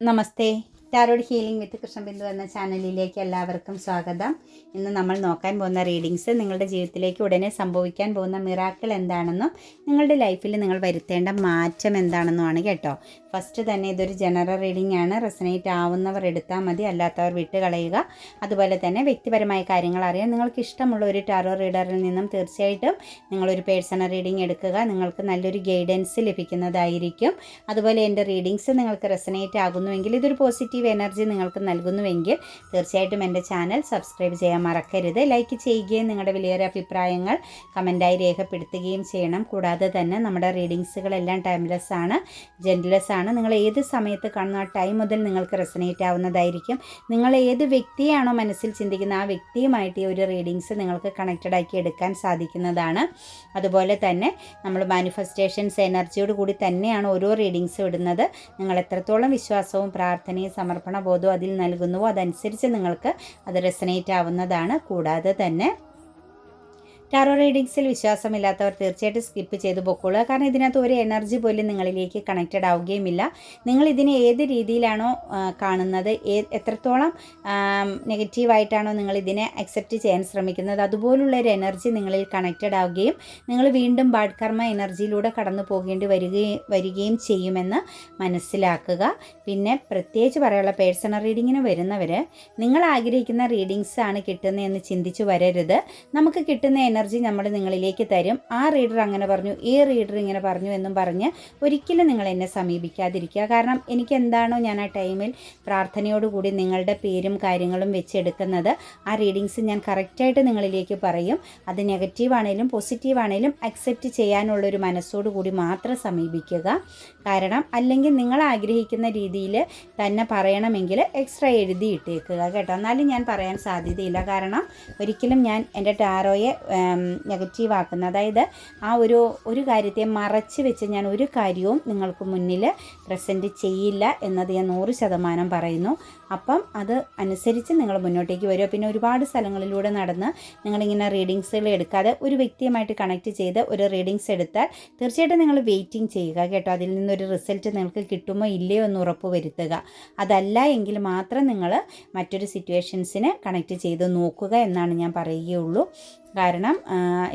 नमस्ते। Tarot healing with Krishna Bindu എന്ന ചാനലിലേക്ക് എല്ലാവർക്കും സ്വാഗതം. ഇന്ന് നമ്മൾ നോക്കാൻ പോകുന്ന റീഡിങ്സ് നിങ്ങളുടെ ജീവിതത്തിലേക്ക് ഉടനെ സംഭവിക്കാൻ പോകുന്ന മിറാക്കിൾ എന്താണെന്നും നിങ്ങളുടെ ലൈഫിൽ നിങ്ങൾ വരുത്തേണ്ട മാറ്റം എന്താണെന്നുമാണ് കേട്ടോ. ഫസ്റ്റ് തന്നെ ഇതൊരു ജനറൽ റീഡിംഗ് ആണ്. റെസനേറ്റ് ആവുന്നവർ എടുത്താൽ മതി അല്ലാത്തവർ വിട്ട് കളയുക. അതുപോലെ തന്നെ വ്യക്തിപരമായ കാര്യങ്ങൾ അറിയാൻ നിങ്ങൾക്ക് ഇഷ്ടമുള്ള ഒരു ടാറോ റീഡറിൽ നിന്നും തീർച്ചയായിട്ടും നിങ്ങളൊരു പേഴ്സണൽ റീഡിംഗ് എടുക്കുക. നിങ്ങൾക്ക് നല്ലൊരു ഗൈഡൻസ് ലഭിക്കുന്നതായിരിക്കും. അതുപോലെ എന്റെ റീഡിങ്സ് നിങ്ങൾക്ക് റെസനേറ്റ് ആകുന്നുവെങ്കിൽ ഇതൊരു പോസിറ്റീവ് എനർജി നിങ്ങൾക്ക് നൽകുന്നുവെങ്കിൽ തീർച്ചയായിട്ടും എന്റെ ചാനൽ സബ്സ്ക്രൈബ് ചെയ്യാൻ മറക്കരുത്. ലൈക്ക് ചെയ്യുകയും നിങ്ങളുടെ വലിയൊരു അഭിപ്രായങ്ങൾ കമന്റായി രേഖപ്പെടുത്തുകയും ചെയ്യണം. കൂടാതെ തന്നെ നമ്മുടെ റീഡിങ്സുകളെല്ലാം ടൈംലെസ് ആണ് ജെന്റ്ലെസ് ആണ്. നിങ്ങൾ ഏത് സമയത്ത് കാണുന്ന ആ ടൈം മുതൽ നിങ്ങൾക്ക് റെസനേറ്റ് ആവുന്നതായിരിക്കും. നിങ്ങൾ ഏത് വ്യക്തിയാണോ മനസ്സിൽ ചിന്തിക്കുന്ന ആ വ്യക്തിയുമായിട്ട് ഈ ഒരു റീഡിങ്സ് നിങ്ങൾക്ക് കണക്റ്റഡ് ആക്കി എടുക്കാൻ സാധിക്കുന്നതാണ്. അതുപോലെ തന്നെ നമ്മൾ മാനിഫെസ്റ്റേഷൻസ് എനർജിയോട് കൂടി തന്നെയാണ് ഓരോ റീഡിങ്സ് ഇടുന്നത്. നിങ്ങൾ എത്രത്തോളം വിശ്വാസവും പ്രാർത്ഥനയും സമർപ്പണ ബോധവും അതിൽ നൽകുന്നുവോ അതനുസരിച്ച് നിങ്ങൾക്ക് അത് റെസനേറ്റ് ആവുന്നതാണ്. കൂടാതെ തന്നെ ടാറോ റീഡിങ്സിൽ വിശ്വാസമില്ലാത്തവർ തീർച്ചയായിട്ടും സ്കിപ്പ് ചെയ്ത് പൊക്കോളുക. കാരണം ഇതിനകത്ത് ഒരു എനർജി പോലും നിങ്ങളിലേക്ക് കണക്റ്റഡ് ആവുകയുമില്ല. നിങ്ങൾ ഇതിനെ ഏത് രീതിയിലാണോ കാണുന്നത് എത്രത്തോളം നെഗറ്റീവായിട്ടാണോ നിങ്ങൾ ഇതിനെ അക്സെപ്റ്റ് ചെയ്യാൻ ശ്രമിക്കുന്നത് അതുപോലുള്ള ഒരു എനർജി നിങ്ങളിൽ കണക്റ്റഡ് ആവുകയും നിങ്ങൾ വീണ്ടും ബാഡ് കർമ്മ എനർജിയിലൂടെ കടന്നു പോകേണ്ടി വരികയും വരികയും ചെയ്യുമെന്ന് മനസ്സിലാക്കുക. പിന്നെ പ്രത്യേകിച്ച് പറയാനുള്ള പേഴ്സണൽ റീഡിങ്ങിന് വരുന്നവർ നിങ്ങൾ ആഗ്രഹിക്കുന്ന റീഡിങ്സ് ആണ് കിട്ടുന്നതെന്ന് ചിന്തിച്ചു വരരുത്. നമുക്ക് കിട്ടുന്ന എനർജി നമ്മൾ നിങ്ങളിലേക്ക് തരും. ആ റീഡർ അങ്ങനെ പറഞ്ഞു ഈ റീഡർ ഇങ്ങനെ പറഞ്ഞു എന്നും പറഞ്ഞ് ഒരിക്കലും നിങ്ങൾ എന്നെ സമീപിക്കാതിരിക്കുക. കാരണം എനിക്ക് എന്താണോ ഞാൻ ആ ടൈമിൽ പ്രാർത്ഥനയോടുകൂടി നിങ്ങളുടെ പേരും കാര്യങ്ങളും വെച്ചെടുക്കുന്നത്. ആ റീഡിങ്സ് ഞാൻ കറക്റ്റായിട്ട് നിങ്ങളിലേക്ക് പറയും. അത് നെഗറ്റീവ് ആണെങ്കിലും പോസിറ്റീവ് ആണെങ്കിലും അക്സെപ്റ്റ് ചെയ്യാനുള്ളൊരു മനസ്സോടു കൂടി മാത്രം സമീപിക്കുക. കാരണം അല്ലെങ്കിൽ നിങ്ങൾ ആഗ്രഹിക്കുന്ന രീതിയിൽ തന്നെ പറയണമെങ്കിൽ എക്സ്ട്രാ എഴുതി ഇട്ടേക്കുക കേട്ടോ. എന്നാലും ഞാൻ പറയാൻ സാധ്യതയില്ല. കാരണം ഒരിക്കലും ഞാൻ എന്റെ ടാരോയെ നെഗറ്റീവ് ആക്കുന്നത് അതായത് ആ ഒരു ഒരു കാര്യത്തെ മറച്ച് വെച്ച് ഞാൻ ഒരു കാര്യവും നിങ്ങൾക്ക് മുന്നിൽ പ്രസന്റ് ചെയ്യില്ല എന്നത് ഞാൻ നൂറ് ശതമാനം പറയുന്നു. അപ്പം അത് അനുസരിച്ച് നിങ്ങൾ മുന്നോട്ടേക്ക് വരിക. പിന്നെ ഒരുപാട് സ്ഥലങ്ങളിലൂടെ നടന്ന് നിങ്ങളിങ്ങനെ റീഡിങ്സുകൾ എടുക്കാതെ ഒരു വ്യക്തിയുമായിട്ട് കണക്ട് ചെയ്ത് ഒരു റീഡിങ്സ് എടുത്താൽ തീർച്ചയായിട്ടും നിങ്ങൾ വെയിറ്റിംഗ് ചെയ്യുക കേട്ടോ. അതിൽ നിന്നൊരു റിസൾട്ട് നിങ്ങൾക്ക് കിട്ടുമോ ഇല്ലയോ എന്ന് ഉറപ്പ് വരുത്തുക. അതല്ല എങ്കിൽ മാത്രം നിങ്ങൾ മറ്റൊരു സിറ്റുവേഷൻസിനെ കണക്ട് ചെയ്ത് നോക്കുക എന്നാണ് ഞാൻ പറയുകയുള്ളൂ. കാരണം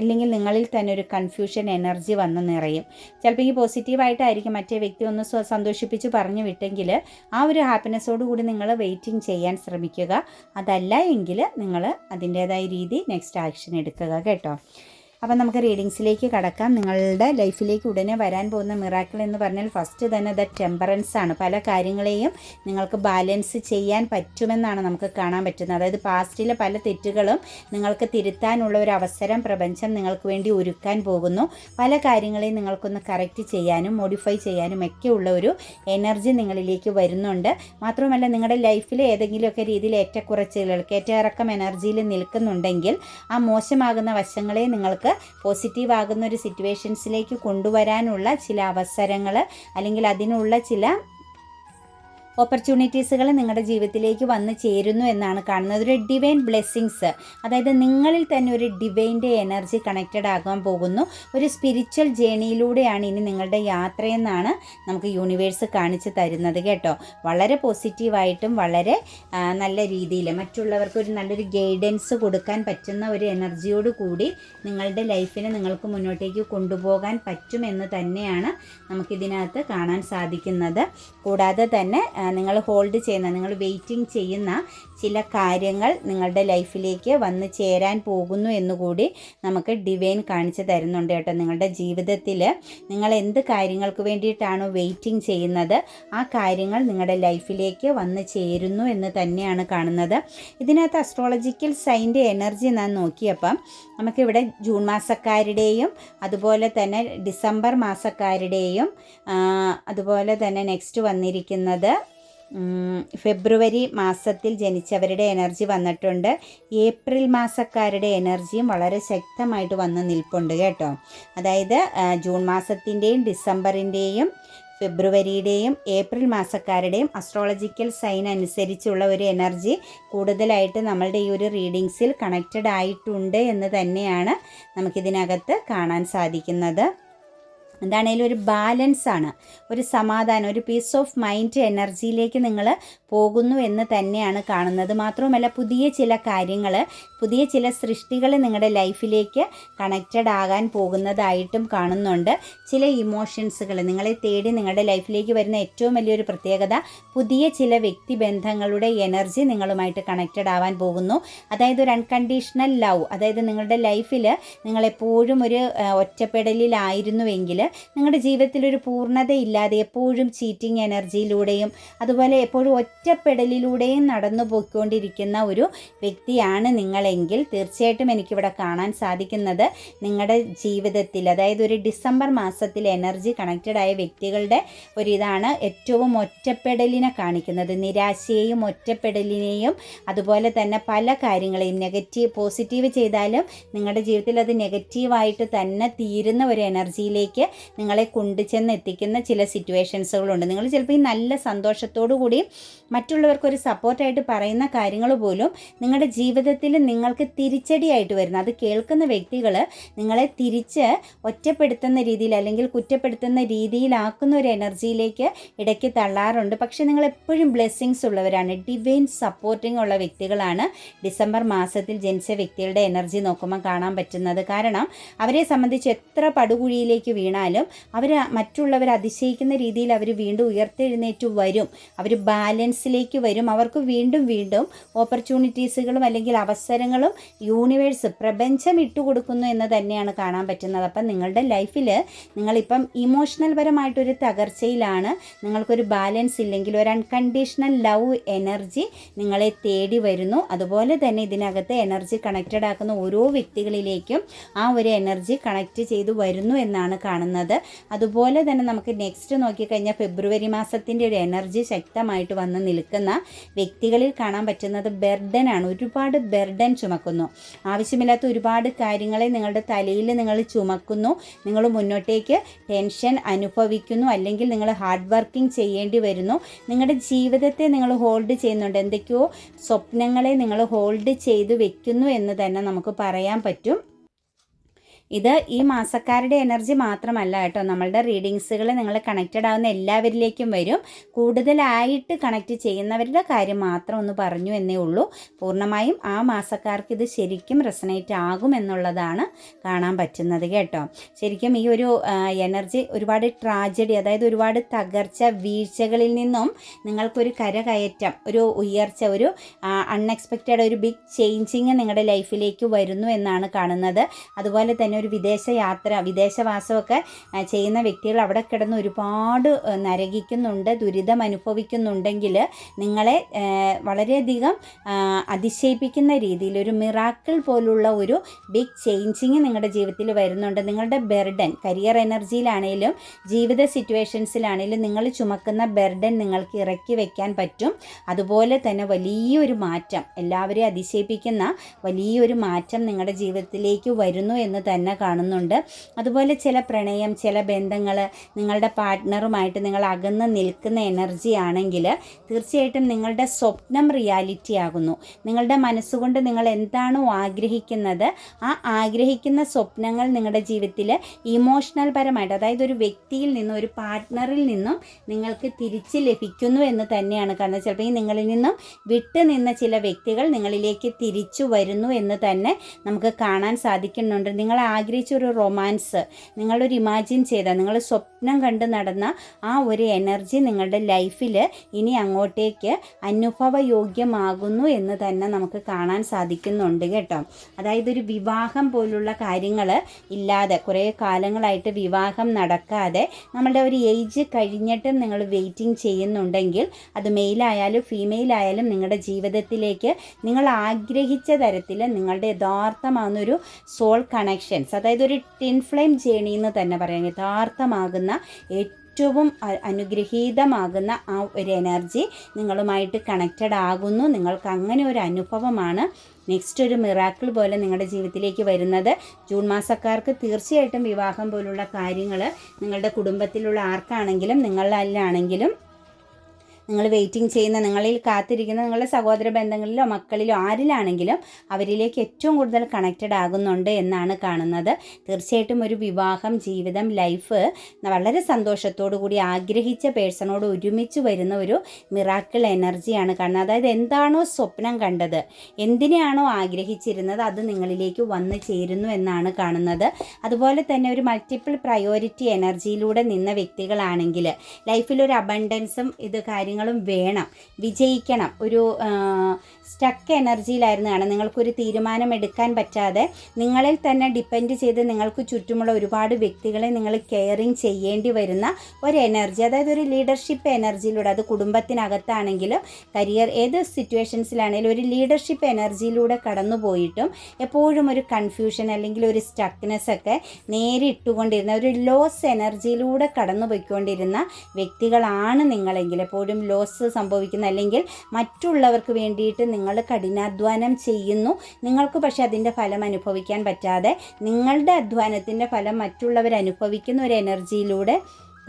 ഇല്ലെങ്കിൽ നിങ്ങളിൽ തന്നെ ഒരു കൺഫ്യൂഷൻ എനർജി വന്ന് നിറയും. ചിലപ്പോൾ ഈ പോസിറ്റീവായിട്ടായിരിക്കും മറ്റേ വ്യക്തി ഒന്ന് സന്തോഷിപ്പിച്ച് പറഞ്ഞു വിട്ടെങ്കിൽ ആ ഒരു ഹാപ്പിനെസ്സോട് കൂടി നിങ്ങൾ വെയിറ്റിംഗ് ചെയ്യാൻ ശ്രമിക്കുക. അതല്ല എങ്കിൽ നിങ്ങൾ അതിന്റേതായ രീതി നെക്സ്റ്റ് ആക്ഷൻ എടുക്കുക കേട്ടോ. അപ്പം നമുക്ക് റീഡിങ്സിലേക്ക് കടക്കാം. നിങ്ങളുടെ ലൈഫിലേക്ക് ഉടനെ വരാൻ പോകുന്ന മിറാക്കിൾ എന്ന് പറഞ്ഞാൽ ഫസ്റ്റ് തന്നെ ദ ടെമ്പറൻസ് ആണ്. പല കാര്യങ്ങളെയും നിങ്ങൾക്ക് ബാലൻസ് ചെയ്യാൻ പറ്റുമെന്നാണ് നമുക്ക് കാണാൻ പറ്റുന്നത്. അതായത് പാസ്റ്റിലെ പല തെറ്റുകളും നിങ്ങൾക്ക് തിരുത്താനുള്ള ഒരു അവസരം പ്രപഞ്ചം നിങ്ങൾക്ക് വേണ്ടി ഒരുക്കാൻ പോകുന്നു. പല കാര്യങ്ങളെയും നിങ്ങൾക്കൊന്ന് കറക്റ്റ് ചെയ്യാനും മോഡിഫൈ ചെയ്യാനും ഒക്കെ ഉള്ള ഒരു എനർജി നിങ്ങളിലേക്ക് വരുന്നുണ്ട്. മാത്രമല്ല നിങ്ങളുടെ ലൈഫിൽ ഏതെങ്കിലുമൊക്കെ രീതിയിൽ ഏറ്റക്കുറച്ചിലുകൾ ഇറക്കം എനർജിയിൽ നിൽക്കുന്നുണ്ടെങ്കിൽ ആ മോശമാകുന്ന വശങ്ങളെ നിങ്ങൾക്ക് പോസിറ്റീവ് ആകുന്ന ഒരു സിറ്റുവേഷൻസിലേക്ക് കൊണ്ടുവരാനുള്ള ചില അവസരങ്ങൾ അല്ലെങ്കിൽ അതിനുള്ള ചില ഓപ്പർച്യൂണിറ്റീസുകൾ നിങ്ങളുടെ ജീവിതത്തിലേക്ക് വന്ന് ചേരുന്നു എന്നാണ് കാണുന്നത്. ഒരു ഡിവൈൻ ബ്ലെസ്സിങ്സ് അതായത് നിങ്ങളിൽ തന്നെ ഒരു ഡിവൈന്റെ എനർജി കണക്റ്റഡ് ആകാൻ പോകുന്നു. ഒരു സ്പിരിച്വൽ ജേണിയിലൂടെയാണ് ഇനി നിങ്ങളുടെ യാത്രയെന്നാണ് നമുക്ക് യൂണിവേഴ്സ് കാണിച്ചു തരുന്നത് കേട്ടോ. വളരെ പോസിറ്റീവായിട്ടും വളരെ നല്ല രീതിയിൽ മറ്റുള്ളവർക്ക് ഒരു നല്ലൊരു ഗൈഡൻസ് കൊടുക്കാൻ പറ്റുന്ന ഒരു എനർജിയോട് കൂടി നിങ്ങളുടെ ലൈഫിനെ നിങ്ങൾക്ക് മുന്നോട്ടേക്ക് കൊണ്ടുപോകാൻ പറ്റുമെന്ന് തന്നെയാണ് നമുക്കിതിനകത്ത് കാണാൻ സാധിക്കുന്നത്. കൂടാതെ തന്നെ നിങ്ങൾ ഹോൾഡ് ചെയ്യുന്ന നിങ്ങൾ വെയിറ്റിംഗ് ചെയ്യുന്ന ചില കാര്യങ്ങൾ നിങ്ങളുടെ ലൈഫിലേക്ക് വന്ന് ചേരാൻ പോകുന്നു എന്നുകൂടി നമുക്ക് ഡിവൈൻ കാണിച്ചു തരുന്നുണ്ട് കേട്ടോ. നിങ്ങളുടെ ജീവിതത്തിൽ നിങ്ങൾ എന്ത് കാര്യങ്ങൾക്ക് വേണ്ടിയിട്ടാണോ വെയിറ്റിംഗ് ചെയ്യുന്നത് ആ കാര്യങ്ങൾ നിങ്ങളുടെ ലൈഫിലേക്ക് വന്ന് ചേരുന്നു എന്ന് തന്നെയാണ് കാണുന്നത്. ഇതിനകത്ത് അസ്ട്രോളജിക്കൽ സൈന്റെ എനർജി ഞാൻ നോക്കിയപ്പം നമുക്കിവിടെ ജൂൺ മാസക്കാരുടെയും അതുപോലെ തന്നെ ഡിസംബർ മാസക്കാരുടെയും അതുപോലെ തന്നെ നെക്സ്റ്റ് വന്നിരിക്കുന്നത് ഫെബ്രുവരി മാസത്തിൽ ജനിച്ചവരുടെ എനർജി വന്നിട്ടുണ്ട്. ഏപ്രിൽ മാസക്കാരുടെ എനർജിയും വളരെ ശക്തമായിട്ട് വന്ന് നിൽപ്പുണ്ട് കേട്ടോ. അതായത് ജൂൺ മാസത്തിന്റെയും ഡിസംബറിന്റെയും ഫെബ്രുവരിയുടെയും ഏപ്രിൽ മാസക്കാരുടെയും അസ്ട്രോളജിക്കൽ സൈൻ അനുസരിച്ചുള്ള ഒരു എനർജി കൂടുതലായിട്ട് നമ്മളുടെ ഈ ഒരു റീഡിങ്സിൽ കണക്റ്റഡ് ആയിട്ടുണ്ട് എന്ന് തന്നെയാണ് നമുക്കിതിനകത്ത് കാണാൻ സാധിക്കുന്നത്. എന്താണേലും ഒരു ബാലൻസ് ആണ്. ഒരു സമാധാനം ഒരു പീസ് ഓഫ് മൈൻഡ് എനർജിയിലേക്ക് നിങ്ങൾ പോകുന്നു എന്ന് തന്നെയാണ് കാണുന്നത്. മാത്രവുമല്ല പുതിയ ചില കാര്യങ്ങൾ പുതിയ ചില സൃഷ്ടികൾ നിങ്ങളുടെ ലൈഫിലേക്ക് കണക്റ്റഡ് ആകാൻ പോകുന്നതായിട്ടും കാണുന്നുണ്ട്. ചില ഇമോഷൻസുകൾ നിങ്ങളെ തേടി നിങ്ങളുടെ ലൈഫിലേക്ക് വരുന്ന ഏറ്റവും വലിയൊരു പ്രത്യേകത പുതിയ ചില വ്യക്തിബന്ധങ്ങളുടെ എനർജി നിങ്ങളുമായിട്ട് കണക്റ്റഡ് ആവാൻ പോകുന്നു. അതായത് ഒരു അൺകണ്ടീഷണൽ ലവ് അതായത് നിങ്ങളുടെ ലൈഫിൽ നിങ്ങളെപ്പോഴും ഒരു ഒറ്റപ്പെടലിലായിരുന്നുവെങ്കിൽ നിങ്ങളുടെ ജീവിതത്തിൽ ഒരു പൂർണതയില്ലാതെ എപ്പോഴും ചീറ്റിംഗ് എനർജിയിലൂടെയും അതുപോലെ എപ്പോഴും ഒറ്റപ്പെടലിലൂടെയും നടന്നു പോയിക്കൊണ്ടിരിക്കുന്ന ഒരു വ്യക്തിയാണ് നിങ്ങളെങ്കിൽ തീർച്ചയായിട്ടും എനിക്കിവിടെ കാണാൻ സാധിക്കുന്നത് നിങ്ങളുടെ ജീവിതത്തിൽ അതായത് ഒരു ഡിസംബർ മാസത്തിൽ എനർജി കണക്റ്റഡ് ആയ വ്യക്തികളുടെ ഒരിതാണ് ഏറ്റവും ഒറ്റപ്പെടലിനെ കാണിക്കുന്നത്. നിരാശയെയും ഒറ്റപ്പെടലിനെയും അതുപോലെ തന്നെ പല കാര്യങ്ങളെയും നെഗറ്റീവ് പോസിറ്റീവ് ചെയ്താലും നിങ്ങളുടെ ജീവിതത്തിൽ അത് നെഗറ്റീവായിട്ട് തന്നെ തീരുന്ന ഒരു എനർജിയിലേക്ക് നിങ്ങളെ കൊണ്ടുചെന്ന് എത്തിക്കുന്ന ചില സിറ്റുവേഷൻസുകളുണ്ട് നിങ്ങൾ ചിലപ്പോൾ ഈ നല്ല സന്തോഷത്തോടു കൂടി മറ്റുള്ളവർക്കൊരു സപ്പോർട്ടായിട്ട് പറയുന്ന കാര്യങ്ങൾ പോലും നിങ്ങളുടെ ജീവിതത്തിൽ നിങ്ങൾക്ക് തിരിച്ചടിയായിട്ട് വരുന്ന അത് കേൾക്കുന്ന വ്യക്തികൾ നിങ്ങളെ തിരിച്ച് ഒറ്റപ്പെടുത്തുന്ന രീതിയിൽ അല്ലെങ്കിൽ കുറ്റപ്പെടുത്തുന്ന രീതിയിലാക്കുന്ന ഒരു എനർജിയിലേക്ക് ഇടയ്ക്ക് തള്ളാറുണ്ട്. പക്ഷേ നിങ്ങൾ എപ്പോഴും ബ്ലെസ്സിങ്സ് ഉള്ളവരാണ്. ഡിവൈൻ സപ്പോർട്ടിംഗ് ഉള്ള വ്യക്തികളാണ് ഡിസംബർ മാസത്തിൽ ജനിച്ച വ്യക്തികളുടെ എനർജി നോക്കുമ്പോൾ കാണാൻ പറ്റുന്നത്. കാരണം അവരെ സംബന്ധിച്ച് എത്ര പടുകുഴിയിലേക്ക് വീണാലും അവർ മറ്റുള്ളവർ അതിശയിക്കുന്ന രീതിയിൽ അവർ വീണ്ടും ഉയർത്തെഴുന്നേറ്റ് വരും. അവർ ബാലൻസിലേക്ക് വരും. അവർക്ക് വീണ്ടും വീണ്ടും ഓപ്പർച്യൂണിറ്റീസുകളും അല്ലെങ്കിൽ അവസരങ്ങളും യൂണിവേഴ്സ് പ്രപഞ്ചം ഇട്ടുകൊടുക്കുന്നു എന്ന് തന്നെയാണ് കാണാൻ പറ്റുന്നത്. അപ്പം നിങ്ങളുടെ ലൈഫിൽ നിങ്ങളിപ്പം ഇമോഷണൽ പരമായിട്ടൊരു തകർച്ചയിലാണ്. നിങ്ങൾക്കൊരു ബാലൻസ് ഇല്ലെങ്കിൽ ഒരു അൺകണ്ടീഷണൽ ലവ് എനർജി നിങ്ങളെ തേടി വരുന്നു. അതുപോലെ തന്നെ ഇതിനകത്ത് എനർജി കണക്റ്റഡ് ആക്കുന്ന ഓരോ വ്യക്തികളിലേക്കും ആ ഒരു എനർജി കണക്റ്റ് ചെയ്തു വരുന്നു എന്നാണ് കാണുന്നത്. അതുപോലെ തന്നെ നമുക്ക് നെക്സ്റ്റ് നോക്കിക്കഴിഞ്ഞാൽ ഫെബ്രുവരി മാസത്തിന്റെ ഒരു എനർജി ശക്തമായിട്ട് വന്ന് നിൽക്കുന്ന വ്യക്തികളിൽ കാണാൻ പറ്റുന്നത് ബെർഡനാണ് ഒരുപാട് ബെർഡൻ ചുമക്കുന്നു. ആവശ്യമില്ലാത്ത ഒരുപാട് കാര്യങ്ങളെ നിങ്ങളുടെ തലയിൽ നിങ്ങൾ ചുമക്കുന്നു. നിങ്ങൾ മുന്നോട്ടേക്ക് ടെൻഷൻ അനുഭവിക്കുന്നു. അല്ലെങ്കിൽ നിങ്ങൾ ഹാർഡ് വർക്കിംഗ് ചെയ്യേണ്ടി വരുന്നു. നിങ്ങളുടെ ജീവിതത്തെ നിങ്ങൾ ഹോൾഡ് ചെയ്യുന്നുണ്ട്. എന്തൊക്കെയോ സ്വപ്നങ്ങളെ നിങ്ങൾ ഹോൾഡ് ചെയ്ത് വെക്കുന്നു എന്ന് തന്നെ നമുക്ക് പറയാൻ പറ്റും. ഇത് ഈ മാസക്കാരുടെ എനർജി മാത്രമല്ല കേട്ടോ. നമ്മളുടെ റീഡിങ്സുകൾ നിങ്ങൾ കണക്റ്റഡ് ആവുന്ന എല്ലാവരിലേക്കും വരും. കൂടുതലായിട്ട് കണക്റ്റ് ചെയ്യുന്നവരുടെ കാര്യം മാത്രം ഒന്ന് പറഞ്ഞു എന്നേ ഉള്ളൂ. പൂർണമായും ആ മാസക്കാർക്ക് ഇത് ശരിക്കും റെസനേറ്റ് ആകും എന്നുള്ളതാണ് കാണാൻ പറ്റുന്നത് കേട്ടോ. ശരിക്കും ഈ ഒരു എനർജി ഒരുപാട് ട്രാജഡി അതായത് ഒരുപാട് തകർച്ച വീഴ്ചകളിൽ നിന്നും നിങ്ങൾക്കൊരു കരകയറ്റം ഒരു ഉയർച്ച ഒരു അൺഎക്സ്പെക്റ്റഡ് ഒരു ബിഗ് ചേഞ്ചിങ് നിങ്ങളുടെ ലൈഫിലേക്ക് വരുന്നു എന്നാണ് കാണുന്നത്. അതുപോലെ തന്നെ ഒരു വിദേശ യാത്ര വിദേശവാസമൊക്കെ ചെയ്യുന്ന വ്യക്തികൾ അവിടെ കിടന്ന് ഒരുപാട് നരകിക്കുന്നുണ്ട് ദുരിതം അനുഭവിക്കുന്നുണ്ടെങ്കിൽ നിങ്ങളെ വളരെയധികം അതിശയിപ്പിക്കുന്ന രീതിയിൽ ഒരു മിറാക്കിൾ പോലുള്ള ഒരു ബിഗ് ചേഞ്ചിങ് നിങ്ങളുടെ ജീവിതത്തിൽ വരുന്നുണ്ട്. നിങ്ങളുടെ ബെർഡൻ കരിയർ എനർജിയിലാണേലും ജീവിത സിറ്റുവേഷൻസിലാണേലും നിങ്ങൾ ചുമക്കുന്ന ബെർഡൻ നിങ്ങൾക്ക് ഇറക്കി വയ്ക്കാൻ പറ്റും. അതുപോലെ തന്നെ വലിയൊരു മാറ്റം എല്ലാവരെയും അതിശയിപ്പിക്കുന്ന വലിയൊരു മാറ്റം നിങ്ങളുടെ ജീവിതത്തിലേക്ക് വരുന്നു എന്ന് തന്നെ കാണുന്നുണ്ട്. അതുപോലെ ചില പ്രണയം ചില ബന്ധങ്ങൾ നിങ്ങളുടെ പാർട്ട്ണറുമായിട്ട് നിങ്ങൾ അകന്ന് നിൽക്കുന്ന എനർജി ആണെങ്കിൽ തീർച്ചയായിട്ടും നിങ്ങളുടെ സ്വപ്നം റിയാലിറ്റി ആകുന്നു. നിങ്ങളുടെ മനസ്സുകൊണ്ട് നിങ്ങൾ എന്താണോ ആഗ്രഹിക്കുന്നത് ആ ആഗ്രഹിക്കുന്ന സ്വപ്നങ്ങൾ നിങ്ങളുടെ ജീവിതത്തിൽ ഇമോഷണൽ പരമായിട്ട് അതായത് ഒരു വ്യക്തിയിൽ നിന്നും ഒരു പാർട്ട്ണറിൽ നിന്നും നിങ്ങൾക്ക് തിരിച്ച് ലഭിക്കുന്നു എന്ന് തന്നെയാണ്. കാരണം ചിലപ്പോൾ ഈ നിങ്ങളിൽ നിന്നും വിട്ടു നിന്ന ചില വ്യക്തികൾ നിങ്ങളിലേക്ക് തിരിച്ചു വരുന്നു എന്ന് തന്നെ നമുക്ക് കാണാൻ സാധിക്കുന്നുണ്ട്. നിങ്ങൾ ആഗ്രഹിച്ച ഒരു റൊമാൻസ് നിങ്ങളൊരു ഇമാജിൻ ചെയ്ത നിങ്ങൾ സ്വപ്നം കണ്ട് നടന്ന ആ ഒരു എനർജി നിങ്ങളുടെ ലൈഫിൽ ഇനി അങ്ങോട്ടേക്ക് അനുഭവയോഗ്യമാകുന്നു എന്ന് തന്നെ നമുക്ക് കാണാൻ സാധിക്കുന്നുണ്ട് കേട്ടോ. അതായത് ഒരു വിവാഹം പോലുള്ള കാര്യങ്ങൾ ഇല്ലാതെ കുറേ കാലങ്ങളായിട്ട് വിവാഹം നടക്കാതെ നമ്മളുടെ ഒരു ഏജ് കഴിഞ്ഞിട്ടും നിങ്ങൾ വെയിറ്റിംഗ് ചെയ്യുന്നുണ്ടെങ്കിൽ അത് മെയിലായാലും ഫീമെയിലായാലും നിങ്ങളുടെ ജീവിതത്തിലേക്ക് നിങ്ങൾ ആഗ്രഹിച്ച തരത്തിൽ നിങ്ങളുടെ യഥാർത്ഥമാകുന്നൊരു സോൾ കണക്ഷൻസ് അതായത് ഒരു ടിൻ ഫ്ലെയിം ജേണി എന്ന് തന്നെ പറയാം. യഥാർത്ഥമാകുന്ന ഏറ്റവും അനുഗ്രഹീതമാകുന്ന ആ ഒരു എനർജി നിങ്ങളുമായിട്ട് കണക്റ്റഡ് ആകുന്നു. നിങ്ങൾക്ക് അങ്ങനെ ഒരു അനുഭവമാണ് നെക്സ്റ്റ് ഒരു മിറാക്കിൾ പോലെ നിങ്ങളുടെ ജീവിതത്തിലേക്ക് വരുന്നത്. ജൂൺ മാസക്കാർക്ക് തീർച്ചയായിട്ടും വിവാഹം പോലുള്ള കാര്യങ്ങൾ നിങ്ങളുടെ കുടുംബത്തിലുള്ള ആർക്കാണെങ്കിലും നിങ്ങളിലാണെങ്കിലും നിങ്ങൾ വെയിറ്റിംഗ് ചെയ്യുന്ന നിങ്ങളിൽ കാത്തിരിക്കുന്ന നിങ്ങളുടെ സഹോദര ബന്ധങ്ങളിലോ മക്കളിലോ ആരിലാണെങ്കിലും അവരിലേക്ക് ഏറ്റവും കൂടുതൽ കണക്റ്റഡ് ആകുന്നുണ്ട് എന്നാണ് കാണുന്നത്. തീർച്ചയായിട്ടും ഒരു വിവാഹം ജീവിതം ലൈഫ് വളരെ സന്തോഷത്തോടു കൂടി ആഗ്രഹിച്ച പേഴ്സണോട് ഒരുമിച്ച് വരുന്ന ഒരു മിറാക്കിൾ എനർജിയാണ് കാണുന്നത്. അതായത് എന്താണോ സ്വപ്നം കണ്ടത് എന്തിനെയാണോ ആഗ്രഹിച്ചിരുന്നത് അത് നിങ്ങളിലേക്ക് വന്നു ചേരുന്നു എന്നാണ് കാണുന്നത്. അതുപോലെ തന്നെ ഒരു മൾട്ടിപ്പിൾ പ്രയോറിറ്റി എനർജിയിലൂടെ നിന്ന വ്യക്തികളാണെങ്കിൽ ലൈഫിൽ ഒരു അബണ്ടൻസും ഇത് കാര്യങ്ങളും വേണം. വിജയിക്കണം. ഒരു സ്റ്റക്ക് എനർജിയിലായിരുന്നു കാണാം നിങ്ങൾക്കൊരു തീരുമാനം എടുക്കാൻ പറ്റാതെ നിങ്ങളിൽ തന്നെ ഡിപ്പെൻഡ് ചെയ്ത് നിങ്ങൾക്ക് ചുറ്റുമുള്ള ഒരുപാട് വ്യക്തികളെ നിങ്ങൾ കെയറിങ് ചെയ്യേണ്ടി വരുന്ന ഒരു എനർജി അതായത് ഒരു ലീഡർഷിപ്പ് എനർജിയിലൂടെ അത് കുടുംബത്തിനകത്താണെങ്കിലും കരിയർ ഏത് സിറ്റുവേഷൻസിലാണെങ്കിലും ഒരു ലീഡർഷിപ്പ് എനർജിയിലൂടെ കടന്നു പോയിട്ടും എപ്പോഴും ഒരു കൺഫ്യൂഷൻ അല്ലെങ്കിൽ ഒരു സ്റ്റക്ക്നെസ് ഒക്കെ നേരിട്ടുകൊണ്ടിരുന്ന ഒരു ലോസ് എനർജിയിലൂടെ കടന്നു പോയിക്കൊണ്ടിരുന്ന വ്യക്തികളാണ് നിങ്ങളെങ്കിൽ. എപ്പോഴും ലോസ് സംഭവിക്കുന്ന അല്ലെങ്കിൽ മറ്റുള്ളവർക്ക് വേണ്ടിയിട്ട് നിങ്ങൾ കഠിനാധ്വാനം ചെയ്യുന്നു. നിങ്ങൾക്ക് പക്ഷേ അതിന്റെ ഫലം അനുഭവിക്കാൻ പറ്റാതെ നിങ്ങളുടെ അധ്വാനത്തിന്റെ ഫലം മറ്റുള്ളവർ അനുഭവിക്കുന്ന ഒരു എനർജിയിലൂടെ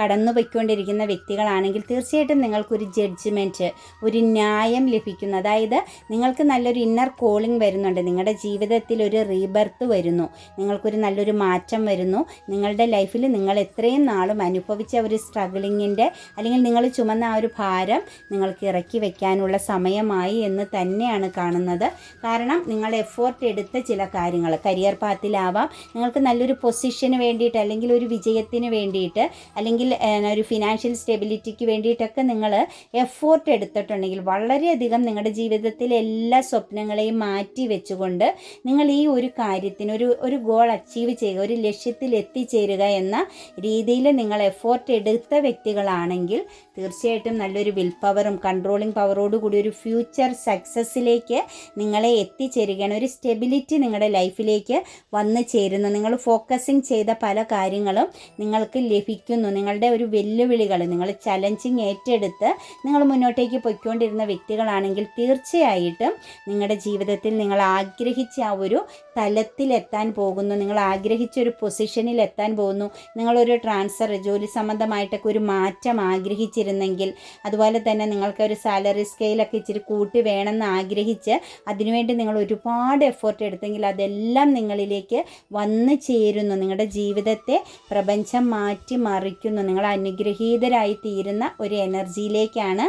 കടന്നു പോയിക്കൊണ്ടിരിക്കുന്ന വ്യക്തികളാണെങ്കിൽ തീർച്ചയായിട്ടും നിങ്ങൾക്കൊരു ജഡ്ജ്മെന്റ് ഒരു ന്യായം ലഭിക്കുന്നു. അതായത് നിങ്ങൾക്ക് നല്ലൊരു ഇന്നർ കോളിംഗ് വരുന്നുണ്ട്. നിങ്ങളുടെ ജീവിതത്തിൽ ഒരു റീബർത്ത് വരുന്നു. നിങ്ങൾക്കൊരു നല്ലൊരു മാറ്റം വരുന്നു. നിങ്ങളുടെ ലൈഫിൽ നിങ്ങൾ എത്രയും നാളും അനുഭവിച്ച ഒരു സ്ട്രഗിളിങ്ങിന്റെ അല്ലെങ്കിൽ നിങ്ങൾ ചുമന്ന ആ ഒരു ഭാരം നിങ്ങൾക്ക് ഇറക്കി വയ്ക്കാനുള്ള സമയമായി എന്ന് തന്നെയാണ് കാണുന്നത്. കാരണം നിങ്ങൾ എഫോർട്ട് എടുത്ത ചില കാര്യങ്ങൾ കരിയർ പാത്തിലാവാം നിങ്ങൾക്ക് നല്ലൊരു പൊസിഷന് വേണ്ടിയിട്ട് അല്ലെങ്കിൽ ഒരു വിജയത്തിന് വേണ്ടിയിട്ട് അല്ലെങ്കിൽ ഒരു ഫിനാൻഷ്യൽ സ്റ്റെബിലിറ്റിക്ക് വേണ്ടിയിട്ടൊക്കെ നിങ്ങൾ എഫോർട്ട് എടുത്തിട്ടുണ്ടെങ്കിൽ വളരെയധികം നിങ്ങളുടെ ജീവിതത്തിലെ എല്ലാ സ്വപ്നങ്ങളെയും മാറ്റി വെച്ചുകൊണ്ട് നിങ്ങൾ ഈ ഒരു കാര്യത്തിന് ഒരു ഒരു ഗോൾ അച്ചീവ് ചെയ്യുക ഒരു ലക്ഷ്യത്തിൽ എത്തിച്ചേരുക എന്ന രീതിയിൽ നിങ്ങൾ എഫോർട്ട് എടുത്ത വ്യക്തികളാണെങ്കിൽ തീർച്ചയായിട്ടും നല്ലൊരു വിൽ പവറും കൺട്രോളിങ് പവറോട് കൂടി ഒരു ഫ്യൂച്ചർ സക്സസ്സിലേക്ക് നിങ്ങളെ എത്തിച്ചേരുകയാണ്. ഒരു സ്റ്റെബിലിറ്റി നിങ്ങളുടെ ലൈഫിലേക്ക് വന്നു ചേരുന്നു. നിങ്ങൾ ഫോക്കസിങ് ചെയ്ത പല കാര്യങ്ങളും നിങ്ങൾക്ക് ലഭിക്കുന്നു. നിങ്ങളുടെ ഒരു വെല്ലുവിളികൾ നിങ്ങൾ ചലഞ്ചിങ് ഏറ്റെടുത്ത് നിങ്ങൾ മുന്നോട്ടേക്ക് പൊയ്ക്കൊണ്ടിരുന്ന വ്യക്തികളാണെങ്കിൽ തീർച്ചയായിട്ടും നിങ്ങളുടെ ജീവിതത്തിൽ നിങ്ങൾ ആഗ്രഹിച്ച ആ ഒരു തലത്തിലെത്താൻ പോകുന്നു നിങ്ങൾ ആഗ്രഹിച്ച ഒരു പൊസിഷനിൽ എത്താൻ പോകുന്നു നിങ്ങളൊരു ട്രാൻസ്ഫർ ജോലി സംബന്ധമായിട്ടൊക്കെ ഒരു മാറ്റം ആഗ്രഹിച്ചിരുന്നെങ്കിൽ അതുപോലെ തന്നെ നിങ്ങൾക്ക് ഒരു സാലറി സ്കെയിലൊക്കെ ഇച്ചിരി കൂട്ടി വേണമെന്ന് ആഗ്രഹിച്ച് അതിനുവേണ്ടി നിങ്ങൾ ഒരുപാട് എഫേർട്ട് എടുത്തെങ്കിൽ അതെല്ലാം നിങ്ങളിലേക്ക് വന്നു ചേരുന്നു. നിങ്ങളുടെ ജീവിതത്തെ പ്രപഞ്ചം മാറ്റി മറിക്കുന്നു നിങ്ങൾ അനുഗ്രഹീതരായി തീരുന്ന ഒരു എനർജിയിലേക്കാണ്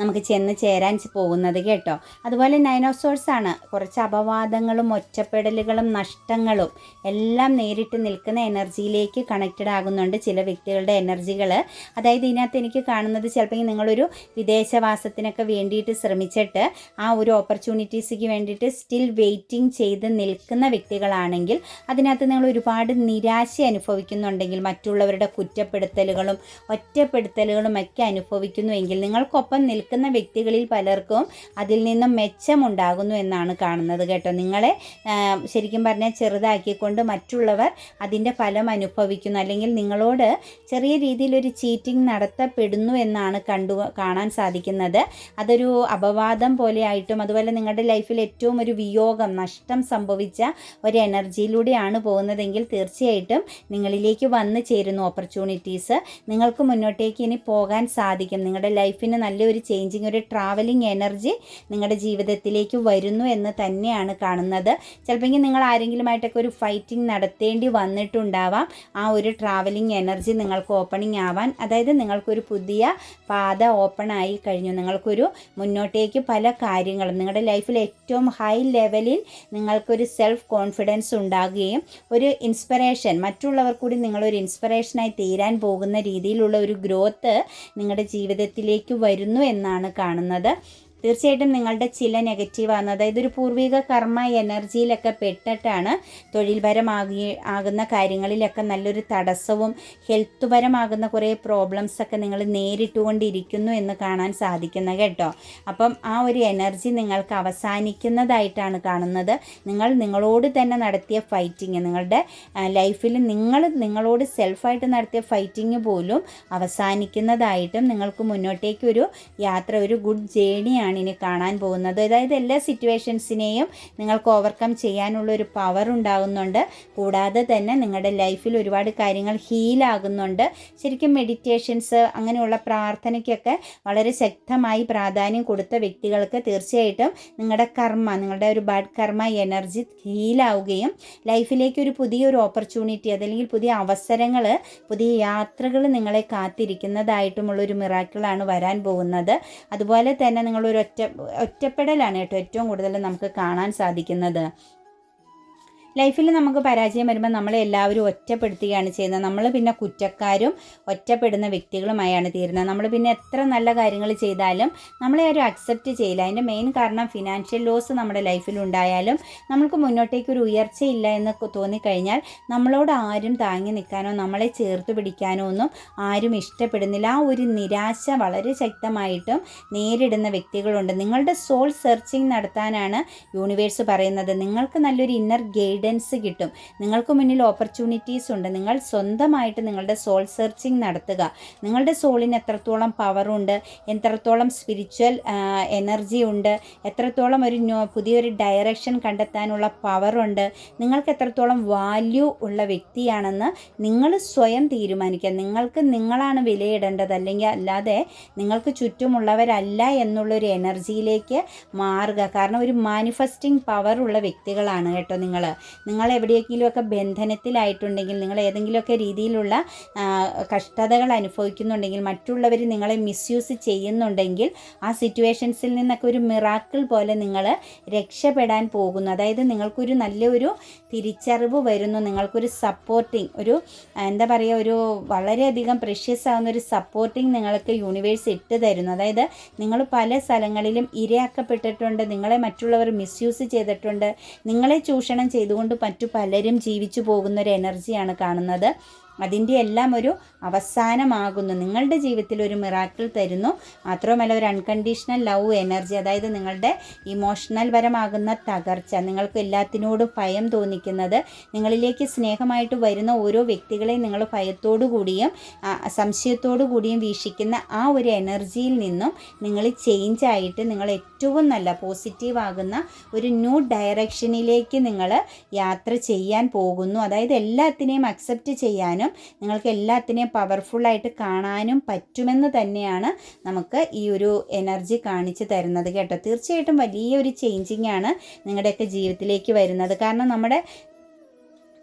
നമുക്ക് ചെന്ന് ചേരാൻ പോകുന്നത് കേട്ടോ. അതുപോലെ നൈനോസോഴ്സ് ആണ് കുറച്ച് അപവാദങ്ങളും ഒറ്റപ്പെടലുകളും നഷ്ടങ്ങളും എല്ലാം നേരിട്ട് നിൽക്കുന്ന എനർജിയിലേക്ക് കണക്റ്റഡ് ആകുന്നുണ്ട് ചില വ്യക്തികളുടെ എനർജികൾ അതായത് ഇതിനകത്ത് എനിക്ക് കാണുന്നത് ചിലപ്പോൾ നിങ്ങളൊരു വിദേശവാസത്തിനൊക്കെ വേണ്ടിയിട്ട് ശ്രമിച്ചിട്ട് ആ ഒരു ഓപ്പർച്യൂണിറ്റീസിക്ക് വേണ്ടിയിട്ട് സ്റ്റിൽ വെയിറ്റിംഗ് ചെയ്ത് നിൽക്കുന്ന വ്യക്തികളാണെങ്കിൽ അതിനകത്ത് നിങ്ങൾ ഒരുപാട് നിരാശ അനുഭവിക്കുന്നുണ്ടെങ്കിൽ മറ്റുള്ളവരുടെ കുറ്റപ്പെടുത്തലുകളും ഒറ്റപ്പെടുത്തലുകളും ഒക്കെ അനുഭവിക്കുന്നുവെങ്കിൽ നിങ്ങൾക്കൊപ്പം നിൽക്കുന്ന വ്യക്തികളിൽ പലർക്കും അതിൽ നിന്നും മെച്ചമുണ്ടാകുന്നു എന്നാണ് കാണുന്നത് കേട്ടോ. നിങ്ങളെ ശരിക്കും പറഞ്ഞാൽ ചെറുതാക്കിക്കൊണ്ട് മറ്റുള്ളവർ അതിന്റെ ഫലം അനുഭവിക്കുന്നു. അല്ലെങ്കിൽ നിങ്ങളോട് ചെറിയ രീതിയിൽ ഒരു ചീറ്റിംഗ് നടത്തപ്പെടുന്നു എന്നാണ് കണ്ടു കാണാൻ സാധിക്കുന്നത്. അതൊരു അപവാദം പോലെയായിട്ടും അതുപോലെ നിങ്ങളുടെ ലൈഫിൽ ഏറ്റവും ഒരു വിയോഗം നഷ്ടം സംഭവിച്ച ഒരു എനർജിയിലൂടെയാണ് പോകുന്നതെങ്കിൽ തീർച്ചയായിട്ടും നിങ്ങളിലേക്ക് വന്നു ചേരുന്നു ഓപ്പർച്യൂണിറ്റീസ് നിങ്ങൾക്ക് മുന്നോട്ടേക്ക് ഇനി പോകാൻ സാധിക്കും. നിങ്ങളുടെ ലൈഫിന് നല്ലൊരു ചേഞ്ചിങ് ഒരു ട്രാവലിംഗ് എനർജി നിങ്ങളുടെ ജീവിതത്തിലേക്ക് വരുന്നു എന്ന് തന്നെയാണ് കാണുന്നത്. ചിലപ്പോൾ നിങ്ങൾ ആരെങ്കിലുമായിട്ടൊക്കെ ഒരു ഫൈറ്റിംഗ് നടത്തേണ്ടി വന്നിട്ടുണ്ടാവാം. ആ ഒരു ട്രാവലിംഗ് എനർജി നിങ്ങൾക്ക് ഓപ്പണിംഗ് ആവാൻ അതായത് നിങ്ങൾക്കൊരു പുതിയ പാത ഓപ്പൺ ആയി കഴിഞ്ഞു. നിങ്ങൾക്കൊരു മുന്നോട്ടേക്ക് പല കാര്യങ്ങളും നിങ്ങളുടെ ലൈഫിൽ ഏറ്റവും ഹൈ ലെവലിൽ നിങ്ങൾക്കൊരു സെൽഫ് കോൺഫിഡൻസ് ഉണ്ടാകുകയും ഒരു ഇൻസ്പിറേഷൻ മറ്റുള്ളവർ കൂടി നിങ്ങളൊരു ഇൻസ്പിറേഷനായി തീരാൻ പോകുന്ന രീതിയിലുള്ള ഒരു ഗ്രോത്ത് നിങ്ങളുടെ ജീവിതത്തിലേക്ക് വരുന്നു എന്നാണ് കാണുന്നത്. തീർച്ചയായിട്ടും നിങ്ങളുടെ ചില നെഗറ്റീവാണ് അതായത് ഒരു പൂർവിക കർമ്മ എനർജിയിലൊക്കെ പെട്ടിട്ടാണ് തൊഴിൽപരമാകി ആകുന്ന കാര്യങ്ങളിലൊക്കെ നല്ലൊരു തടസ്സവും ഹെൽത്ത് പരമാകുന്ന കുറേ പ്രോബ്ലംസ് ഒക്കെ നിങ്ങൾ നേരിട്ടുകൊണ്ടിരിക്കുന്നു എന്ന് കാണാൻ സാധിക്കുന്ന കേട്ടോ. അപ്പം ആ ഒരു എനർജി നിങ്ങൾക്ക് അവസാനിക്കുന്നതായിട്ടാണ് കാണുന്നത്. നിങ്ങൾ നിങ്ങളോട് തന്നെ നടത്തിയ ഫൈറ്റിങ് നിങ്ങളുടെ ലൈഫിൽ നിങ്ങൾ നിങ്ങളോട് സെൽഫായിട്ട് നടത്തിയ ഫൈറ്റിങ് പോലും അവസാനിക്കുന്നതായിട്ടും നിങ്ങൾക്ക് മുന്നോട്ടേക്ക് ഒരു യാത്ര ഒരു ഗുഡ് ജേണിയാണ് ഇനി കാണാൻ പോകുന്നത്. അതായത് എല്ലാ സിറ്റുവേഷൻസിനെയും നിങ്ങൾക്ക് ഓവർകം ചെയ്യാനുള്ള ഒരു പവർ ഉണ്ടാകുന്നുണ്ട്. കൂടാതെ തന്നെ നിങ്ങളുടെ ലൈഫിൽ ഒരുപാട് കാര്യങ്ങൾ ഹീലാകുന്നുണ്ട് ശരിക്കും മെഡിറ്റേഷൻസ് അങ്ങനെയുള്ള പ്രാർത്ഥനയ്ക്കൊക്കെ വളരെ ശക്തമായി പ്രാധാന്യം കൊടുത്ത വ്യക്തികൾക്ക് തീർച്ചയായിട്ടും നിങ്ങളുടെ കർമ്മ നിങ്ങളുടെ ഒരു ബാഡ് കർമ്മ എനർജി ഹീലാവുകയും ലൈഫിലേക്ക് ഒരു പുതിയൊരു ഓപ്പർച്യൂണിറ്റി അതല്ലെങ്കിൽ പുതിയ അവസരങ്ങൾ പുതിയ യാത്രകൾ നിങ്ങളെ കാത്തിരിക്കുന്നതായിട്ടുമുള്ളൊരു മിറാക്കിളാണ് വരാൻ പോകുന്നത്. അതുപോലെ തന്നെ നിങ്ങളൊരു ഒറ്റ ഒറ്റപ്പെടലാണ് കേട്ടോ ഏറ്റവും കൂടുതൽ നമുക്ക് കാണാൻ സാധിക്കുന്നത്. ലൈഫിൽ നമുക്ക് പരാജയം വരുമ്പോൾ നമ്മളെ എല്ലാവരും ഒറ്റപ്പെടുത്തുകയാണ് ചെയ്യുന്നത്. നമ്മൾ പിന്നെ കുറ്റക്കാരും ഒറ്റപ്പെടുന്ന വ്യക്തികളുമായാണ് തീരുന്നത്. നമ്മൾ പിന്നെ എത്ര നല്ല കാര്യങ്ങൾ ചെയ്താലും നമ്മളെ ആരും അക്സെപ്റ്റ് ചെയ്യില്ല. അതിന്റെ മെയിൻ കാരണം ഫിനാൻഷ്യൽ ലോസ് നമ്മുടെ ലൈഫിൽ ഉണ്ടായാലും നമ്മൾക്ക് മുന്നോട്ടേക്ക് ഒരു ഉയർച്ചയില്ല എന്ന് തോന്നിക്കഴിഞ്ഞാൽ നമ്മളോട് ആരും താങ്ങി നിൽക്കാനോ നമ്മളെ ചേർത്ത് പിടിക്കാനോ ഒന്നും ആരും ഇഷ്ടപ്പെടുന്നില്ല. ആ ഒരു നിരാശ വളരെ ശക്തമായിട്ടും നേരിടുന്ന വ്യക്തികളുണ്ട്. നിങ്ങളുടെ സോൾ സെർച്ചിങ് നടത്താനാണ് യൂണിവേഴ്സ് പറയുന്നത്. നിങ്ങൾക്ക് നല്ലൊരു ഇന്നർ ഗൈഡ് ഗൈഡൻസ് കിട്ടും. നിങ്ങൾക്ക് മുന്നിൽ ഓപ്പർച്യൂണിറ്റീസ് ഉണ്ട്. നിങ്ങൾ സ്വന്തമായിട്ട് നിങ്ങളുടെ സോൾ സെർച്ചിങ് നടത്തുക. നിങ്ങളുടെ സോളിന് എത്രത്തോളം പവറുണ്ട് എത്രത്തോളം സ്പിരിച്വൽ എനർജി ഉണ്ട് എത്രത്തോളം ഒരു പുതിയൊരു ഡയറക്ഷൻ കണ്ടെത്താനുള്ള പവറുണ്ട് നിങ്ങൾക്ക് എത്രത്തോളം വാല്യൂ ഉള്ള വ്യക്തിയാണെന്ന് നിങ്ങൾ സ്വയം തീരുമാനിക്കുക. നിങ്ങൾക്ക് നിങ്ങളാണ് വിലയിടേണ്ടത്. അല്ലെങ്കിൽ അല്ലാതെ നിങ്ങൾക്ക് ചുറ്റുമുള്ളവരല്ല എന്നുള്ളൊരു എനർജിയിലേക്ക് മാറുക. കാരണം ഒരു മാനിഫെസ്റ്റിംഗ് പവറുള്ള വ്യക്തികളാണ് കേട്ടോ നിങ്ങൾ നിങ്ങൾ എവിടെയെങ്കിലുമൊക്കെ ബന്ധനത്തിലായിട്ടുണ്ടെങ്കിൽ നിങ്ങൾ ഏതെങ്കിലുമൊക്കെ രീതിയിലുള്ള കഷ്ടതകൾ അനുഭവിക്കുന്നുണ്ടെങ്കിൽ മറ്റുള്ളവർ നിങ്ങളെ മിസ്യൂസ് ചെയ്യുന്നുണ്ടെങ്കിൽ ആ സിറ്റുവേഷൻസിൽ നിന്നൊക്കെ ഒരു മിറാക്കിൾ പോലെ നിങ്ങൾ രക്ഷപ്പെടാൻ പോകുന്നു. അതായത് നിങ്ങൾക്കൊരു നല്ലൊരു തിരിച്ചറിവ് വരുന്നു. നിങ്ങൾക്കൊരു സപ്പോർട്ടിങ് ഒരു എന്താ പറയുക ഒരു വളരെയധികം പ്രഷ്യസ് ആവുന്ന ഒരു സപ്പോർട്ടിങ് നിങ്ങൾക്ക് യൂണിവേഴ്സ് ഇട്ട് തരുന്നു. അതായത് നിങ്ങൾ പല സ്ഥലങ്ങളിലും ഇരയാക്കപ്പെട്ടിട്ടുണ്ട്. നിങ്ങളെ മറ്റുള്ളവർ മിസ്യൂസ് ചെയ്തിട്ടുണ്ട്. നിങ്ങളെ ചൂഷണം ചെയ്തുകൊണ്ട് കൊണ്ട് മറ്റു പലരും ജീവിച്ചു പോകുന്ന ഒരു എനർജിയാണ് കാണുന്നത്. അതിന്റെ എല്ലാം ഒരു അവസാനമാകുന്നു. നിങ്ങളുടെ ജീവിതത്തിൽ ഒരു മിറാക്കിൾ തരുന്നു. മാത്രമല്ല ഒരു അൺകണ്ടീഷണൽ ലവ് എനർജി അതായത് നിങ്ങളുടെ ഇമോഷണൽ പരമാകുന്ന തകർച്ച നിങ്ങൾക്ക് എല്ലാത്തിനോടും ഭയം തോന്നിക്കുന്നത് നിങ്ങളിലേക്ക് സ്നേഹമായിട്ട് വരുന്ന ഓരോ വ്യക്തികളെയും നിങ്ങൾ ഭയത്തോടു കൂടിയും സംശയത്തോടു കൂടിയും വീക്ഷിക്കുന്ന ആ ഒരു എനർജിയിൽ നിന്നും നിങ്ങൾ ചേഞ്ച് ആയിട്ട് നിങ്ങൾ ഏറ്റവും നല്ല പോസിറ്റീവ് ആകുന്ന ഒരു ന്യൂ ഡയറക്ഷനിലേക്ക് നിങ്ങൾ യാത്ര ചെയ്യാൻ പോകുന്നു. അതായത് എല്ലാത്തിനെയും അക്സെപ്റ്റ് ചെയ്യാനും ചെയ്യാനും നിങ്ങൾക്ക് എല്ലാത്തിനെയും പവർഫുള്ളായിട്ട് കാണാനും പറ്റുമെന്ന് തന്നെയാണ് നമുക്ക് ഈ ഒരു എനർജി കാണിച്ചു തരുന്നത് കേട്ടോ. തീർച്ചയായിട്ടും വലിയൊരു ചേഞ്ചിങ് ആണ് നിങ്ങളുടെയൊക്കെ ജീവിതത്തിലേക്ക് വരുന്നത്. കാരണം നമ്മുടെ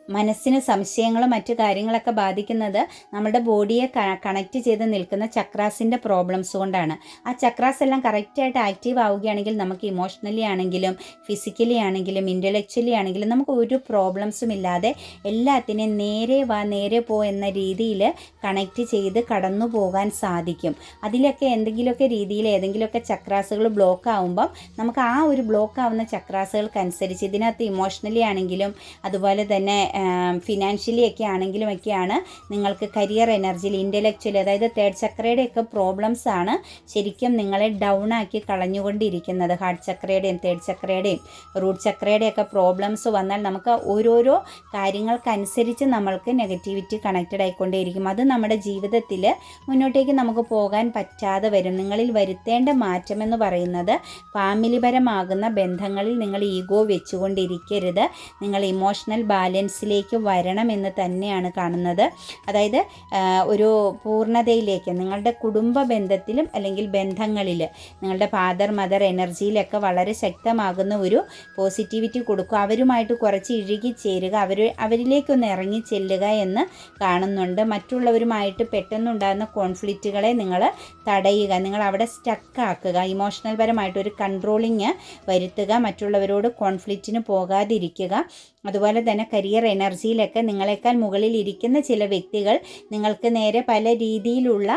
മനസ്സിന് സംശയങ്ങളും മറ്റു കാര്യങ്ങളൊക്കെ ബാധിക്കുന്നത് നമ്മുടെ ബോഡിയെ കണക്ട് ചെയ്ത് നിൽക്കുന്ന ചക്രാസിന്റെ പ്രോബ്ലംസ് കൊണ്ടാണ്. ആ ചക്രാസ് എല്ലാം കറക്റ്റായിട്ട് ആക്റ്റീവ് ആവുകയാണെങ്കിൽ നമുക്ക് ഇമോഷണലി ആണെങ്കിലും ഫിസിക്കലി ആണെങ്കിലും ഇന്റലക്ച്വലി ആണെങ്കിലും നമുക്ക് ഒരു പ്രോബ്ലംസും ഇല്ലാതെ എല്ലാത്തിനെയും നേരെ വാ നേരെ പോ എന്ന രീതിയിൽ കണക്റ്റ് ചെയ്ത് കടന്നു പോകാൻ സാധിക്കും. അതിലൊക്കെ എന്തെങ്കിലുമൊക്കെ രീതിയിൽ ഏതെങ്കിലുമൊക്കെ ചക്രാസുകൾ ബ്ലോക്ക് ആവുമ്പം നമുക്ക് ആ ഒരു ബ്ലോക്ക് ആവുന്ന ചക്രാസുകൾക്കനുസരിച്ച് ഇതിനകത്ത് ഇമോഷണലി ആണെങ്കിലും അതുപോലെ തന്നെ ഫിനാൻഷ്യലി ഒക്കെ ആണെങ്കിലും ഒക്കെയാണ് നിങ്ങൾക്ക് കരിയർ എനർജിയിൽ ഇന്റലക്ച്വലി അതായത് തേർഡ് ചക്രയുടെ ഒക്കെ പ്രോബ്ലംസ് ആണ് ശരിക്കും നിങ്ങളെ ഡൗൺ ആക്കി കളഞ്ഞുകൊണ്ടിരിക്കുന്നത്. ഹാർട്ട് ചക്രയുടെയും തേർഡ് ചക്രയുടെയും റൂട്ട് ചക്രയുടെയൊക്കെ പ്രോബ്ലംസ് വന്നാൽ നമുക്ക് ഓരോരോ കാര്യങ്ങൾക്കനുസരിച്ച് നമ്മൾക്ക് നെഗറ്റിവിറ്റി കണക്റ്റഡ് ആയിക്കൊണ്ടേയിരിക്കും. അത് നമ്മുടെ ജീവിതത്തിൽ മുന്നോട്ടേക്ക് നമുക്ക് പോകാൻ പറ്റാതെ വരും. നിങ്ങളിൽ വരുത്തേണ്ട മാറ്റമെന്ന് പറയുന്നത് ഫാമിലിപരമാകുന്ന ബന്ധങ്ങളിൽ നിങ്ങൾ ഈഗോ വെച്ചുകൊണ്ടിരിക്കരുത്. നിങ്ങൾ ഇമോഷണൽ ബാലൻസ് മനസ്സിലേക്ക് വരണമെന്ന് തന്നെയാണ് കാണുന്നത്. അതായത് ഒരു പൂർണതയിലേക്ക് നിങ്ങളുടെ കുടുംബ ബന്ധത്തിലും അല്ലെങ്കിൽ ബന്ധങ്ങളിൽ നിങ്ങളുടെ ഫാദർ മദർ എനർജിയിലൊക്കെ വളരെ ശക്തമാകുന്ന ഒരു പോസിറ്റിവിറ്റി കൊടുക്കുക. അവരുമായിട്ട് കുറച്ച് ഇഴുകി ചേരുക. അവർ അവരിലേക്കൊന്ന് ഇറങ്ങി ചെല്ലുക എന്ന് കാണുന്നുണ്ട്. മറ്റുള്ളവരുമായിട്ട് പെട്ടെന്നുണ്ടാകുന്ന കോൺഫ്ലിക്റ്റുകളെ നിങ്ങൾ തടയുക. നിങ്ങൾ അവിടെ സ്റ്റക്കാക്കുക ഇമോഷണൽ പരമായിട്ട് ഒരു കൺട്രോളിങ് വരുത്തുക. മറ്റുള്ളവരോട് കോൺഫ്ലിക്റ്റിന് പോകാതിരിക്കുക. അതുപോലെ തന്നെ കരിയർ എനർജിയിലൊക്കെ നിങ്ങളെക്കാൾ മുകളിൽ ഇരിക്കുന്ന ചില വ്യക്തികൾ നിങ്ങൾക്ക് നേരെ പല രീതിയിലുള്ള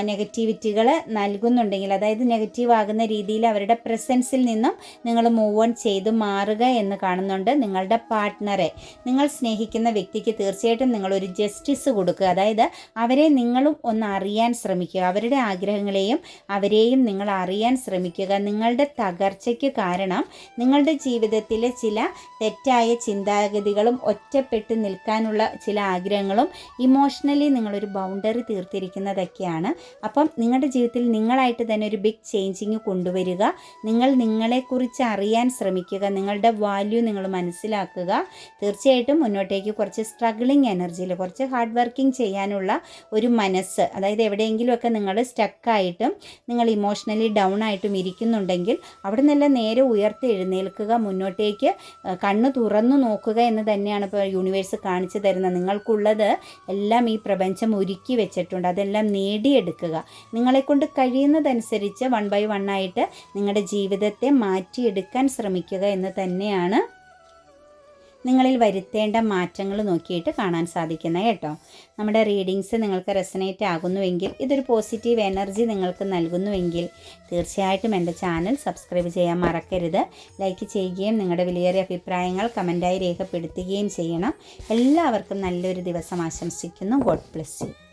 നെഗറ്റിവിറ്റികൾ നൽകുന്നുണ്ടെങ്കിൽ അതായത് നെഗറ്റീവ് ആകുന്ന രീതിയിൽ അവരുടെ പ്രസൻസിൽ നിന്നും നിങ്ങൾ മൂവ് ഓൺ ചെയ്ത് മാറുക എന്ന് കാണുന്നുണ്ട് നിങ്ങളുടെ പാർട്ട്ണറെ. നിങ്ങൾ സ്നേഹിക്കുന്ന വ്യക്തിക്ക് തീർച്ചയായിട്ടും നിങ്ങളൊരു ജസ്റ്റിസ് കൊടുക്കുക. അതായത് അവരെ നിങ്ങളും ഒന്ന് അറിയാൻ ശ്രമിക്കുക. അവരുടെ ആഗ്രഹങ്ങളെയും അവരെയും നിങ്ങൾ അറിയാൻ ശ്രമിക്കുക. നിങ്ങളുടെ തകർച്ചയ്ക്ക് കാരണം നിങ്ങളുടെ ജീവിതത്തിലെ ചില തെറ്റായ ചിന്താഗതികളും ഒറ്റപ്പെട്ട് നിൽക്കാനുള്ള ചില ആഗ്രഹങ്ങളും ഇമോഷണലി നിങ്ങളൊരു ബൗണ്ടറി തീർത്തിരിക്കുന്നതൊക്കെയാണ്. അപ്പം നിങ്ങളുടെ ജീവിതത്തിൽ നിങ്ങളായിട്ട് തന്നെ ഒരു ബിഗ് ചേഞ്ചിങ് കൊണ്ടുവരിക. നിങ്ങൾ നിങ്ങളെക്കുറിച്ച് അറിയാൻ ശ്രമിക്കുക. നിങ്ങളുടെ വാല്യൂ നിങ്ങൾ മനസ്സിലാക്കുക. തീർച്ചയായിട്ടും മുന്നോട്ടേക്ക് കുറച്ച് സ്ട്രഗിളിങ് എനർജിയിൽ കുറച്ച് ഹാർഡ് വർക്കിംഗ് ചെയ്യാനുള്ള ഒരു മനസ്സ് അതായത് എവിടെയെങ്കിലുമൊക്കെ നിങ്ങൾ സ്റ്റക്കായിട്ടും നിങ്ങൾ ഇമോഷണലി ഡൗൺ ആയിട്ടും ഇരിക്കുന്നുണ്ടെങ്കിൽ അവിടെ നിന്നെല്ലാം നേരെ ഉയർത്തെഴുന്നേൽക്കുക മുന്നോട്ടേക്ക് കണ്ണ് കണ്ണ് തുറന്നു നോക്കുക എന്ന് തന്നെയാണ് ഇപ്പോൾ യൂണിവേഴ്സ് കാണിച്ചു തരുന്നത് നിങ്ങൾക്കുള്ളത്. എല്ലാം ഈ പ്രപഞ്ചം ഒരുക്കി വെച്ചിട്ടുണ്ട്. അതെല്ലാം നേടിയെടുക്കുക. നിങ്ങളെക്കൊണ്ട് കഴിയുന്നതനുസരിച്ച് വൺ ബൈ വൺ ആയിട്ട് നിങ്ങളുടെ ജീവിതത്തെ മാറ്റിയെടുക്കാൻ ശ്രമിക്കുക എന്ന് തന്നെയാണ് നിങ്ങളിൽ വരുത്തേണ്ട മാറ്റങ്ങൾ നോക്കിയിട്ട് കാണാൻ സാധിക്കുന്നത് കേട്ടോ. നമ്മുടെ റീഡിങ്സ് നിങ്ങൾക്ക് റെസനേറ്റ് ആകുന്നുവെങ്കിൽ ഇതൊരു പോസിറ്റീവ് എനർജി നിങ്ങൾക്ക് നൽകുന്നുവെങ്കിൽ തീർച്ചയായിട്ടും എന്റെ ചാനൽ സബ്സ്ക്രൈബ് ചെയ്യാൻ മറക്കരുത്. ലൈക്ക് ചെയ്യുകയും നിങ്ങളുടെ വിലയേറിയ അഭിപ്രായങ്ങൾ കമന്റായി രേഖപ്പെടുത്തുകയും ചെയ്യണം. എല്ലാവർക്കും നല്ലൊരു ദിവസം ആശംസിക്കുന്നു. God bless you